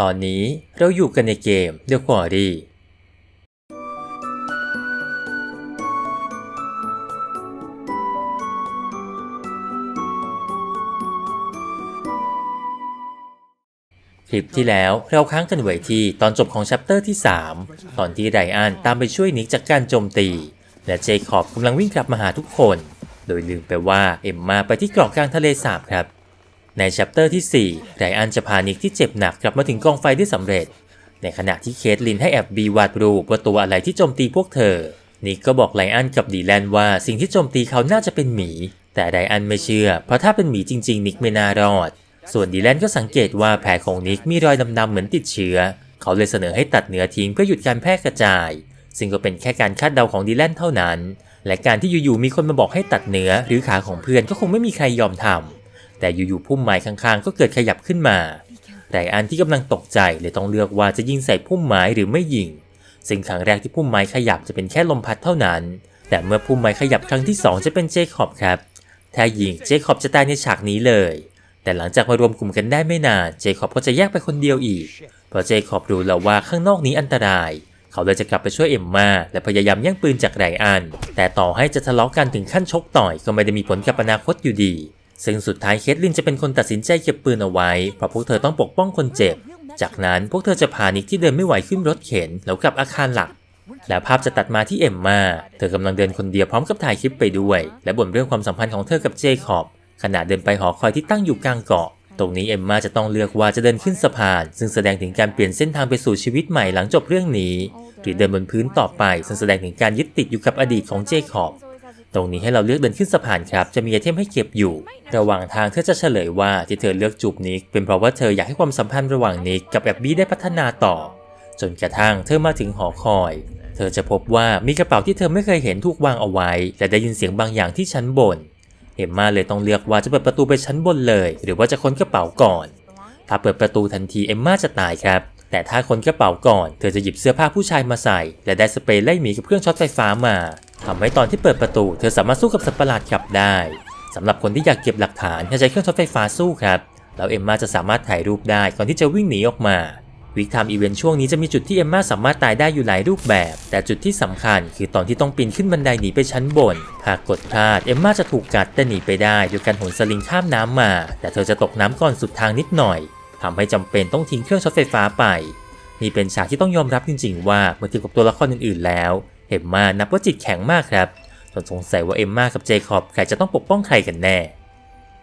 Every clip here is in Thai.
ตอนนี้เราอยู่กันในเกม The Quarry คลิปที่แล้วเราค้างกันไว้ที่ตอนจบของแชปเตอร์ที่ 3 ตอนที่ไรอันตามไปช่วยนิกจากการโจมตี และเจคอบกำลังวิ่งกลับมาหาทุกคน โดยลืมไปว่าเอ็มมาไปที่เกาะกลางทะเลสาบครับ ในแชปเตอร์ที่ 4 ไรอันจะพานิกที่เจ็บหนักกลับมาถึงกองไฟได้สำเร็จ ในขณะที่เคทลินให้แอบบีวาดรูปว่าตัวอะไรที่โจมตีพวกเธอ นิกก็บอกไลอันกับดีแลนว่าสิ่งที่โจมตีเขาน่าจะเป็นหมี แต่ไลอันไม่เชื่อ เพราะถ้าเป็นหมีจริง ๆ นิกไม่น่ารอด ส่วนดีแลนก็สังเกตว่าแผลของนิกมีรอยดำๆเหมือนติดเชื้อ เขาเลยเสนอให้ตัดเนื้อทิ้งเพื่อหยุดการแพร่กระจาย ซึ่งก็เป็นแค่การคาดเดาของดีแลนเท่านั้น และการที่อยู่ๆมีคนมาบอกให้ตัดเนื้อหรือขาของเพื่อนก็คงไม่มีใครยอมทำ แต่อยู่ๆพุ่มไม้ข้างๆ ก็เกิดขยับขึ้นมาไรอันที่กำลังตกใจเลยต้องเลือกว่าจะยิงใส่พุ่มไม้หรือไม่ยิง ซึ่งครั้งแรกที่พุ่มไม้ขยับจะเป็นแค่ลมพัดเท่านั้น แต่เมื่อพุ่มไม้ขยับครั้งที่สองจะเป็นเจคอบครับ ถ้ายิงเจคอบจะตายในฉากนี้เลย แต่หลังจากมารวมกลุ่มกันได้ไม่นาน เจคอบก็จะแยกไปคนเดียวอีก เพราะเจคอบรู้แล้วว่าข้างนอกนี้อันตราย เขาเลยจะกลับไปช่วยเอ็มมาและพยายามแย่งปืนจากไรอัน แต่ต่อให้จะทะเลาะกันถึงขั้นชกต่อยก็ไม่ได้มีผลกับอนาคตอยู่ดี ซึ่งสุดท้ายเคทลินจะเป็นคนตัดสินใจเก็บปืนเอาไว้ เพราะพวกเธอต้องปกป้องคนเจ็บ จากนั้นพวกเธอจะพานิกที่เดินไม่ไหวขึ้นรถเข็นแล้วกลับอาคารหลัก แล้วภาพจะตัดมาที่เอ็มมา เธอกำลังเดินคนเดียวพร้อมกับถ่ายคลิปไปด้วย และบ่นเรื่องความสัมพันธ์ของเธอกับเจคอบขณะเดินไปหอคอยที่ตั้งอยู่กลางเกาะ ตรงนี้เอ็มมาจะต้องเลือกว่าจะเดินขึ้นสะพาน ซึ่งแสดงถึงการเปลี่ยนเส้นทางไปสู่ชีวิตใหม่หลังจบเรื่องนี้ หรือเดินบนพื้นต่อไป ซึ่งแสดงถึงการยึดติดอยู่กับอดีตของเจคอบ ตรงนี้ให้เราเลือกเดินขึ้นสะพานครับ จะมีไอเทมให้เก็บอยู่ ระหว่างทางเธอจะเฉลยว่าที่เธอเลือกจูบนิกเป็นเพราะว่าเธออยากให้ความสัมพันธ์ระหว่างนิกกับแอบบี้ได้พัฒนาต่อ จนกระทั่งเธอมาถึงหอคอย เธอจะพบว่ามีกระเป๋าที่เธอไม่เคยเห็นถูกวางเอาไว้ และได้ยินเสียงบางอย่างที่ชั้นบน เอ็มมาเลยต้องเลือกว่าจะเปิดประตูไปชั้นบนเลย หรือว่าจะค้นกระเป๋าก่อน ถ้าเปิดประตูทันทีเอ็มมาจะตายครับ แต่ถ้าคนกระเป๋าก่อน เธอจะหยิบเสื้อผ้าผู้ชายมาใส่ และได้สเปรย์ไล่หมีกับเครื่องช็อตไฟฟ้ามาทำให้ตอนที่เปิดประตู เธอสามารถสู้กับสัตว์ประหลาดกลับได้สำหรับคนที่อยากเก็บหลักฐานให้ใช้เครื่องช็อตไฟฟ้าสู้ครับแล้วเอมมาจะสามารถถ่ายรูปได้ก่อนที่จะวิ่งหนีออกมาวิกทามอีเวนต์ช่วงนี้จะมีจุดที่เอมมาสามารถตายได้อยู่หลายรูปแบบ แต่จุดที่สำคัญคือตอนที่ต้องปีนขึ้นบันไดหนีไปชั้นบน หากกดพลาดเอมมาจะถูกกัดแต่หนีไปได้โดยการหนสลิงข้ามน้ำมา แต่เธอจะตกน้ำก่อนสุดทางนิดหน่อย ทำให้จำเป็นต้องทิ้งเครื่องช็อตไฟฟ้าไป นี่เป็นฉากที่ต้องยอมรับจริง ๆ ว่าเมื่อเทียบกับตัวละครอื่นๆแล้ว เอ็มมานับว่าจิตแข็งมากครับจนสงสัยว่าเอ็มมากับเจคอบใครจะต้องปกป้องใครกันแน่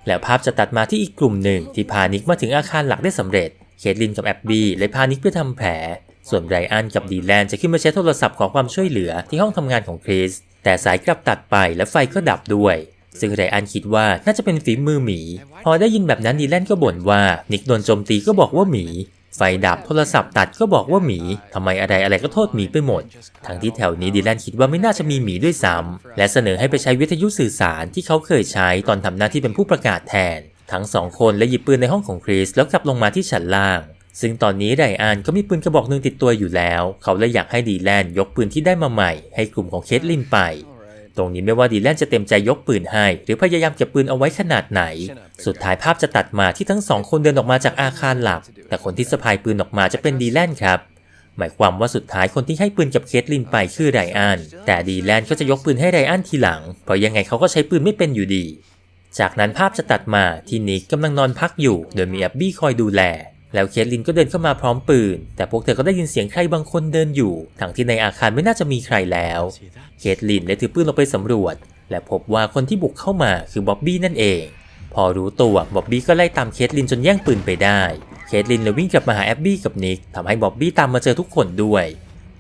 แล้วภาพจะตัดมาที่อีกกลุ่มหนึ่งที่พานิกมาถึงอาคารหลักได้สำเร็จ เคทลินกับแอบบี้เลยพานิกไปทำแผล ส่วนไรอันกับดีแลนจะขึ้นมาใช้โทรศัพท์ขอความช่วยเหลือที่ห้องทำงานของคริสแต่สายกลับตัดไปและไฟก็ดับด้วย ซึ่งไรอันคิดว่าน่าจะเป็นฝีมือหมี พอได้ยินแบบนั้นดีแลนก็บ่นว่า นิกโดนโจมตีก็บอกว่าหมี ไฟดับโทรศัพท์ตัดก็บอกว่าหมีทำไมอะไรอะไรก็โทษหมีไปหมด ทั้งที่แถวนี้ดีแลนคิดว่าไม่น่าจะมีหมีด้วยซ้ำและเสนอให้ไปใช้วิทยุสื่อสารที่เขาเคยใช้ตอนทำหน้าที่เป็นผู้ประกาศแทน ทั้งสองคนและหยิบปืนในห้องของคริสแล้วกลับลงมาที่ชั้นล่างซึ่งตอนนี้ไรอันก็มีปืนกระบอกหนึ่งติดตัวอยู่แล้ว เขาเลยอยากให้ดีแลนยกปืนที่ได้มาใหม่ ให้กลุ่มของเคทลินไป ตรงนี้ไม่ว่าดีแลนจะเต็มใจยกปืนให้ หรือพยายามเก็บปืนเอาไว้ขนาดไหน สุดท้ายภาพจะตัดมาที่ทั้งสองคนเดินออกมาจากอาคารหลัก แต่คนที่สะพายปืนออกมาจะเป็นดีแลนครับหมายความว่าสุดท้ายคนที่ให้ปืนกับเคทลินไปคือไรอัน แต่ดีแลนก็จะยกปืนให้ไรอันทีหลัง เพราะยังไงเขาก็ใช้ปืนไม่เป็นอยู่ดี จากนั้นภาพจะตัดมาที่นิกกำลังนอนพักอยู่ โดยมีแอบบี้คอยดูแล แล้วเคทลินก็เดินเข้ามาพร้อมปืน แต่พวกเธอก็ได้ยินเสียงใครบางคนเดินอยู่ทั้งที่ในอาคารไม่น่าจะมีใครแล้วเคทลินได้ถือปืนลงไปสำรวจ และพบว่าคนที่บุกเข้ามาคือบ๊อบบี้นั่นเอง พอรู้ตัวบ๊อบบี้ก็ไล่ตามเคทลินจนแย่งปืนไปได้เคทลินเลยวิ่งกลับมาหาแอบบี้กับนิกทำให้บ๊อบบี้ตามมาเจอทุกคนด้วย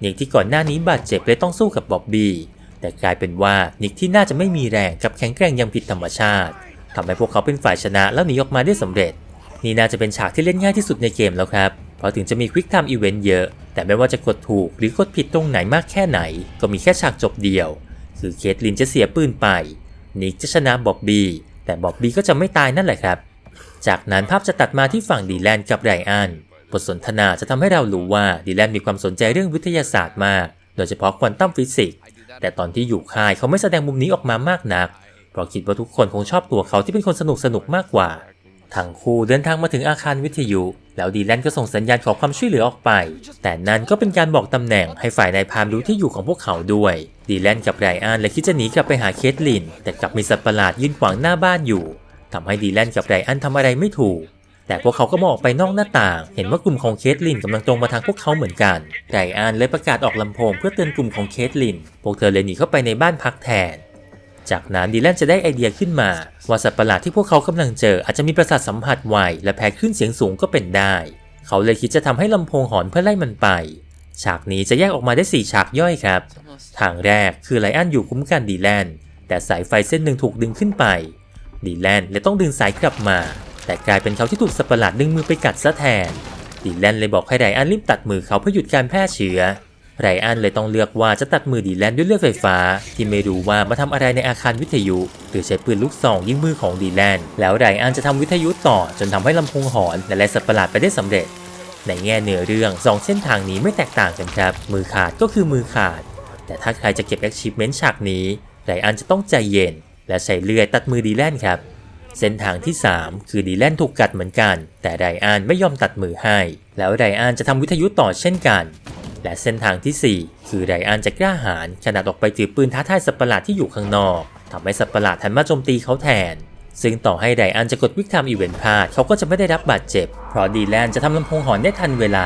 นิกที่ก่อนหน้านี้บาดเจ็บเลยต้องสู้กับบ๊อบบี้แต่กลายเป็นว่านิกที่น่าจะไม่มีแรงกับแข็งแกร่งยังผิดธรรมชาติทำให้พวกเขาเป็นฝ่ายชนะแล้วหนีออกมาได้สำเร็จ นี่น่าจะเป็นฉากที่เล่นง่ายที่สุดในเกมแล้วครับ เพราะถึงจะมีควิกไทม์อีเวนต์เยอะ แต่ไม่ว่าจะกดถูกหรือกดผิดตรงไหนมากแค่ไหน ก็มีแค่ฉากจบเดียว คือเคทลินจะเสียปืนไป นิกจะชนะบ๊อบบี้ แต่บ๊อบบี้ก็จะไม่ตายนั่นแหละครับ จากนั้นภาพจะตัดมาที่ฝั่งดีแลนกับไรอัน บทสนทนาจะทำให้เรารู้ว่าดีแลนมีความสนใจเรื่องวิทยาศาสตร์มาก โดยเฉพาะควอนตัมฟิสิกส์ แต่ตอนที่อยู่ค่ายเขาไม่แสดงมุมนี้ออกมามากนัก เพราะคิดว่าทุกคนคงชอบตัวเขาที่เป็นคนสนุกสนุกมากกว่า ทั้งคู่เดินทางมาถึงอาคารวิทยุ แล้วดีแลนก็ส่งสัญญาณขอความช่วยเหลือออกไป แต่นั่นก็เป็นการบอกตำแหน่งให้ฝ่ายนายพามรู้ที่อยู่ของพวกเขาด้วย ดีแลนกับไรอันเลยคิดจะหนีกลับไปหาเคทลิน แต่กลับมีสัตว์ประหลาดยืนขวางหน้าบ้านอยู่ทำให้ดีแลนกับไรอันทำอะไรไม่ถูกแต่พวกเขาก็มองออกไปนอกหน้าต่าง เห็นว่ากลุ่มของเคทลินกำลังตรงมาทางพวกเขาเหมือนกันไรอันเลยประกาศออกลำโพงเพื่อเตือนกลุ่มของเคทลิน พวกเธอเลยหนีเข้าไปในบ้านพักแทน จากนั้นดีแลนจะได้ไอเดียขึ้นมา ว่าสัตว์ประหลาดที่พวกเขากำลังเจออาจจะมีประสาทสัมผัสไวและแพ้คลื่นเสียงสูงก็เป็นได้ เขาเลยคิดจะทำให้ลำโพงหอนเพื่อไล่มันไป ฉากนี้จะแยกออกมาได้ 4 ฉากย่อยครับ ทางแรกคือไลอันอยู่คุ้มกันดีแลนแต่สายไฟเส้นหนึ่งถูกดึงขึ้นไป ดีแลนเลยต้องดึงสายกลับมา แต่กลายเป็นเขาที่ถูกสัตว์ประหลาดดึงมือไปกัดซะแทนดีแลนเลยบอกให้ไรอันรีบตัดมือเขาเพื่อหยุดการแพร่เชื้อ ไรอันเลยต้องเลือกว่าจะตัดมือดีแลนด้วยเลือดไฟฟ้า ที่ไม่รู้ว่ามาทำอะไรในอาคารวิทยุ หรือใช้ปืนลูกซองยิงมือของดีแลนแล้วไรอันจะทำวิทยุต่อจนทำให้ลำโพงหอนและไล่สัตว์ประหลาดไปได้สำเร็จ ในแง่เนื้อเรื่องสองเส้นทางนี้ไม่แตกต่างกันครับ มือขาดก็คือมือขาด แต่ถ้าใครจะเก็บ achievement ฉากนี้ไรอันจะต้องใจเย็น และใช้เลื่อยตัดมือดีแลนครับเส้นทางที่ 3 คือดีแลนถูกกัดเหมือนกัน แต่ไรอันไม่ยอมตัดมือให้ แล้วไรอันจะทำวิทยุต่อเช่นกัน และเส้นทางทีสี่ 4 คือไรอันจะกล้าหาญขนาดออกไปถือปืนท้าทายสัตว์ประหลาดที่อยู่ข้างนอกทำให้สัตว์ประหลาดหันมาโจมตีเขาแทน ซึ่งต่อให้ไรอันจะกดวิกทำอีเวนต์พลาดเขาก็จะไม่ได้รับบาดเจ็บ เพราะดีแลนจะทำลำโพงหอนได้ทันเวลา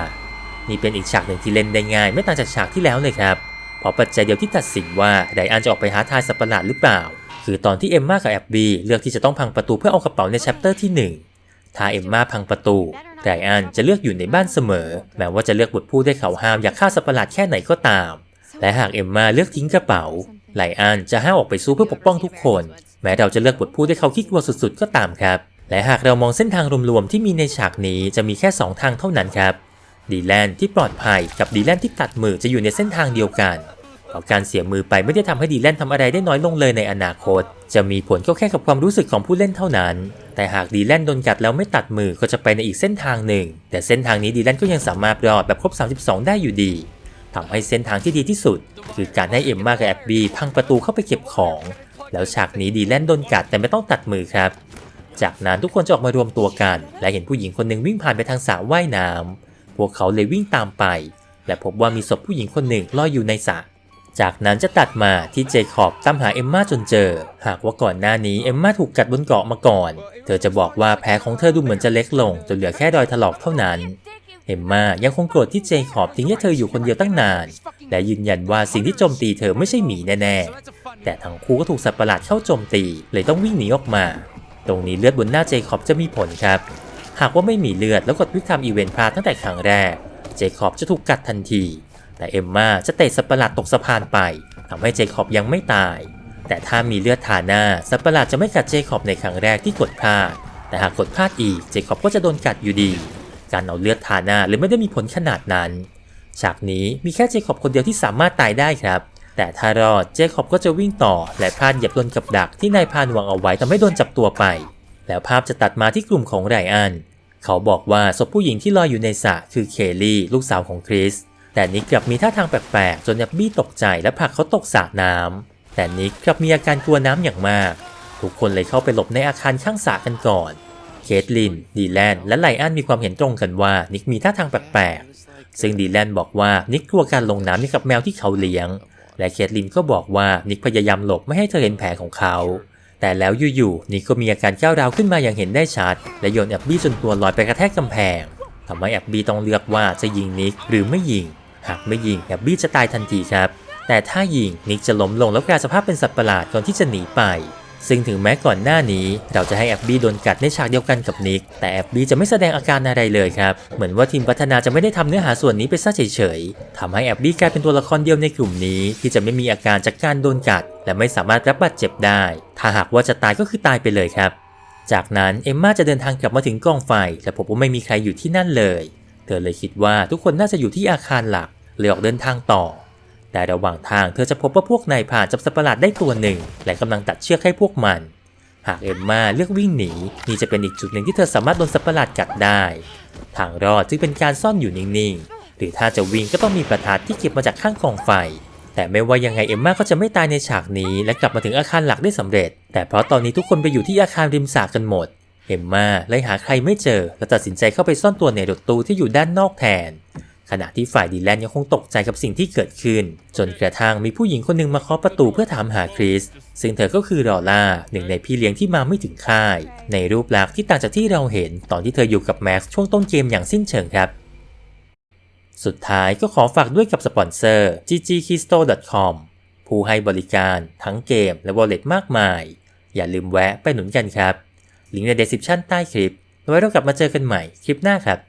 นี่เป็นอีกฉากหนึ่งที่เล่นได้ง่าย ไม่ต่างจากฉากที่แล้วเลยครับ เพราะปัจจัยเดียวที่ตัดสินว่าไรอันจะออกไปหาทายสัตว์ประหลาดหรือเปล่า คือตอนที่เอมมากับแอบบี้เลือกที่จะต้องพังประตูเพื่อเอากระเป๋าในแชปเตอร์ที่ 1 ถ้าเอ็มมาพังประตูไรอันจะเลือกอยู่ในบ้านเสมอ แม้ว่าจะเลือกบทพูดได้เขาห้ามอยากฆ่าสัตว์ประหลาดแค่ไหนก็ตาม และหากเอ็มมาเลือกทิ้งกระเป๋าไลอันจะห้ามออกไปสู้เพื่อปกป้องทุกคน แม้เราจะเลือกบทพูดให้เขาคิดกลัวสุดๆก็ตามครับ และหากเรามองเส้นทางรวมๆที่มีในฉากนี้จะมีแค่ 2 ทางเท่านั้นครับดีแลนที่ปลอดภัยกับดีแลนที่ตัดมือจะอยู่ในเส้นทางเดียวกัน การเสียมือไปไม่ได้ทำให้ดีแลนทำอะไรได้น้อยลงเลยในอนาคต จะมีผลก็แค่กับความรู้สึกของผู้เล่นเท่านั้น แต่หากดีแลนโดนกัดแล้วไม่ตัดมือก็จะไปในอีกเส้นทางหนึ่ง แต่เส้นทางนี้ดีแลนก็ยังสามารถรอดแบบครบ 32 ได้อยู่ดีทำให้เส้นทางที่ดีที่สุด คือการให้เอ็มมากับแอบบีพังประตูเข้าไปเก็บของ แล้วฉากนี้ดีแลนโดนกัดแต่ไม่ต้องตัดมือครับ จากนั้นทุกคนจะออกมารวมตัวกัน และเห็นผู้หญิงคนหนึ่งวิ่งผ่านไปทางสระว่ายน้ำพวกเขาเลยวิ่งตามไป และพบว่ามีศพผู้หญิงคนหนึ่งลอยอยู่ในสระ จากนั้นจะตัดมาที่เจคอบตามหาเอมมาจนเจอ หากว่าก่อนหน้านี้เอมมาถูกกัดบนเกาะมาก่อน เธอจะบอกว่าแผลของเธอดูเหมือนจะเล็กลงจนเหลือแค่รอยถลอกเท่านั้น เอมมายังคงโกรธที่เจคอบทิ้งให้เธออยู่คนเดียวตั้งนาน และยืนยันว่าสิ่งที่โจมตีเธอไม่ใช่หมีแน่ๆ แต่ทั้งคู่ก็ถูกสัตว์ประหลาดเข้าโจมตีเลยต้องวิ่งหนีออกมา ตรงนี้เลือดบนหน้าเจคอบจะมีผลครับ หากว่าไม่มีเลือดแล้วกดวิกทำอีเวนต์พลาดตั้งแต่ครั้งแรก เจคอบจะถูกกัดทันที แต่เอมมาจะเตะสัตว์ปหลาดตกสะพานไปทำให้เจคอบยังไม่ตาย แต่ถ้ามีเลือดทาหน้าสัตว์ปหลาดจะไม่กัดเจคอบในครั้งแรกที่กดพลาด แต่หากกดพลาดอีกเจคอบก็จะโดนกัดอยู่ดี การเอาเลือดทาหน้าเลยไม่ได้มีผลขนาดนั้น ฉากนี้มีแค่เจคอบคนเดียวที่สามารถตายได้ครับ แต่ถ้ารอดเจคอบก็จะวิ่งต่อ และพลาดเหยียบโดนกับดักที่นายพานวางเอาไว้ทำให้โดนจับตัวไป แล้วภาพจะตัดมาที่กลุ่มของไรอันเขาบอกว่าศพผู้หญิงที่ลอยอยู่ในสระคือเคลลี่ ลูกสาวของคริส แต่นิกกลับมีท่าทางแปลกๆ จนแอบบี้ตกใจและผลักเขาตกสระน้ำแต่นิกกลับมีอาการกลัวน้ำอย่างมาก ทุกคนเลยเข้าไปหลบในอาคารข้างสระกันก่อน เคทลิน ดีแลน และไลอันมีความเห็นตรงกันว่านิกมีท่าทางแปลกๆ ซึ่งดีแลนบอกว่านิกกลัวการลงน้ำนี่กับแมวที่เขาเลี้ยง และเคทลินก็บอกว่านิกพยายามหลบไม่ให้เธอเห็นแผลของเขา แต่แล้วอยู่ๆนิกก็มีอาการก้าวร้าวขึ้นมาอย่างเห็นได้ชัด และโยนแอบบี้จนตัวลอยไปกระแทกกำแพงทำให้แอบบี้ต้องเลือกว่าจะยิงนิกหรือไม่ยิง หากไม่ยิงแอบบี้จะตายทันทีครับ แต่ถ้ายิงนิกจะล้มลงแล้วกลายสภาพเป็นสัตว์ประหลาดก่อนที่จะหนีไป ซึ่งถึงแม้ก่อนหน้านี้เราจะให้แอบบี้โดนกัดในฉากเดียวกันกับนิก แต่แอบบี้จะไม่แสดงอาการอะไรเลยครับ เหมือนว่าทีมพัฒนาจะไม่ได้ทำเนื้อหาส่วนนี้ไปซะเฉยๆทำให้แอบบี้กลายเป็นตัวละครเดียวในกลุ่มนี้ ที่จะไม่มีอาการจากการโดนกัด และไม่สามารถรับบาดเจ็บได้ ถ้าหากว่าจะตายก็คือตายไปเลยครับจากนั้นเอมมาจะเดินทางกลับมาถึงกองไฟและพบว่าไม่มีใครอยู่ที่นั่นเลย เธอเลยคิดว่าทุกคนน่าจะอยู่ที่อาคารหลัก เลยออกเดินทางต่อ แต่ระหว่างทางเธอจะพบว่าพวกนายผ่านจับสัตว์ประหลาดได้ตัวหนึ่ง และกำลังตัดเชือกให้พวกมัน หากเอมมาเลือกวิ่งหนีนี่จะเป็นอีกจุดหนึ่งที่เธอสามารถโดนสัตว์ประหลาดกัดได้ ทางรอดจึงเป็นการซ่อนอยู่นิ่งๆ หรือถ้าจะวิ่งก็ต้องมีประทัดที่เก็บมาจากข้างกองไฟแต่ไม่ว่ายังไงเอมมาก็จะไม่ตายในฉากนี้ และกลับมาถึงอาคารหลักได้สำเร็จ แต่เพราะตอนนี้ทุกคนไปอยู่ที่อาคารริมสระกันหมด เอมมาเลยหาใครไม่เจอ และตัดสินใจเข้าไปซ่อนตัวในรถตู้ที่อยู่ด้านนอกแทน ขณะที่ฝ่ายดีแลนยังคงตกใจกับสิ่งที่เกิดขึ้น จนกระทั่งมีผู้หญิงคนหนึ่งมาเคาะประตูเพื่อถามหาคริส ซึ่งเธอก็คือรอล่าหนึ่งในพี่เลี้ยงที่มาไม่ถึงค่าย ในรูปลักษณ์ที่ต่างจากที่เราเห็นตอนที่เธออยู่กับแม็กซ์ช่วงต้นเกมอย่างสิ้นเชิงครับ สุดท้ายก็ขอฝากด้วยกับสปอนเซอร์ ggkisto.com ผู้ให้บริการทั้งเกมและ wallet มากมาย อย่าลืมแวะไปหนุนกันครับ ลิงก์ใน description ใต้คลิปไว้เรากลับมาเจอกันใหม่คลิปหน้าครับ